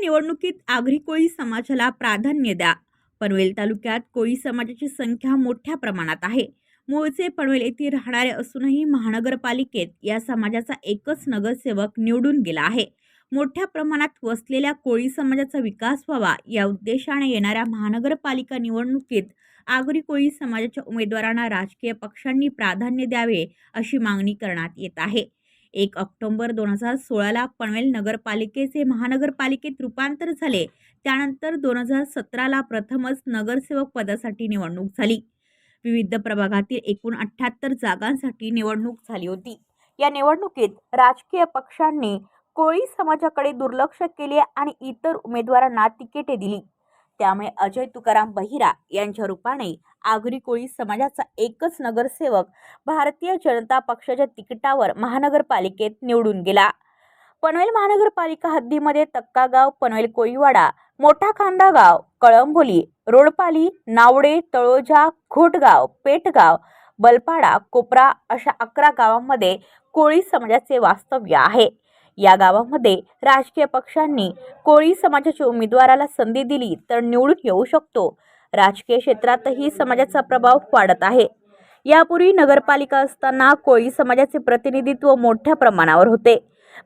निवडणुकीत आगरी कोळी समाजाला प्राधान्य द्या. पनवेल तालुक्यात कोळी समाजाची संख्या मोठ्या प्रमाणात आहे. मूळचे पनवेल येथे राहणारे असूनही महानगरपालिकेत या समाजाचा एकच नगरसेवक निवडून गेला आहे. मोठ्या प्रमाणात वसलेल्या कोळी समाजाचा विकास व्हावा या उद्देशाने येणाऱ्या महानगरपालिका निवडणुकीत आगरी कोळी समाजाच्या उमेदवारांना राजकीय पक्षांनी प्राधान्य द्यावे अशी मागणी करण्यात येत आहे. एक ऑक्टोबर दोन हजार सोळाला पनवेल नगरपालिकेचे महानगरपालिकेत रूपांतर झाले. त्यानंतर दोन हजार सतराला प्रथमच नगरसेवक पदासाठी निवडणूक झाली. विविध प्रभागातील एकूण अठ्ठ्याहत्तर जागांसाठी निवडणूक झाली होती. या निवडणुकीत राजकीय पक्षांनी कोळी समाजाकडे दुर्लक्ष केले आणि इतर उमेदवारांना तिकिटे दिली. त्यामुळे अजय तुकाराम बहिरा यांच्या रूपाने आगरी कोळी समाजाचा एकच नगरसेवक भारतीय जनता पक्षाच्या तिकिटावर महानगरपालिकेत निवडून गेला. पनवेल महानगरपालिका हद्दीमध्ये तक्कागाव पनवेल कोळीवाडा मोठा खांदागाव कळंबोली रोडपाली नावडे तळोजा घोटगाव पेटगाव बलपाडा कोपरा अशा अकरा गावांमध्ये कोळी समाजाचे वास्तव्य आहे. या गावामध्ये राजकीय पक्षांनी कोळी समाजाच्या उमेदवाराला संधी दिली तर निवडून येऊ शकतो. राजकीय क्षेत्रातही समाजाचा प्रभाव वाढत आहे. यापूर्वी नगरपालिका असताना कोळी समाजाचे प्रतिनिधित्व मोठ्या प्रमाणावर होते.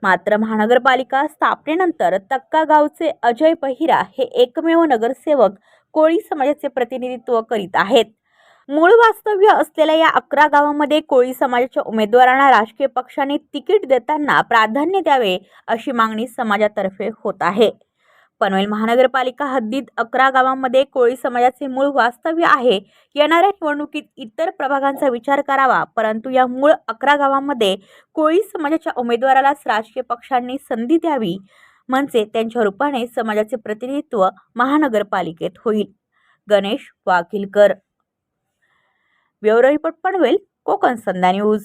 मात्र महानगरपालिका स्थापनेनंतर तक्का गावचे अजय पहिरा हे एकमेव नगरसेवक कोळी समाजाचे प्रतिनिधित्व करीत आहेत. मूळ वास्तव्य असलेल्या या अकरा गावांमध्ये कोळी समाजाच्या उमेदवारांना राजकीय पक्षांनी तिकीट देताना प्राधान्य द्यावे अशी मागणी समाजातर्फे होत आहे. पनवेल महानगरपालिका हद्दीत अकरा गावांमध्ये कोळी समाजाचे मूळ वास्तव्य आहे. येणाऱ्या निवडणुकीत इतर प्रभागांचा विचार करावा परंतु या मूळ अकरा गावांमध्ये कोळी समाजाच्या उमेदवारालाच राजकीय पक्षांनी संधी द्यावी म्हणजे त्यांच्या रूपाने समाजाचे प्रतिनिधित्व महानगरपालिकेत होईल. गणेश वाकिलकर ब्युरो रिपोर्ट पनवेल कोकण संधा न्यूज.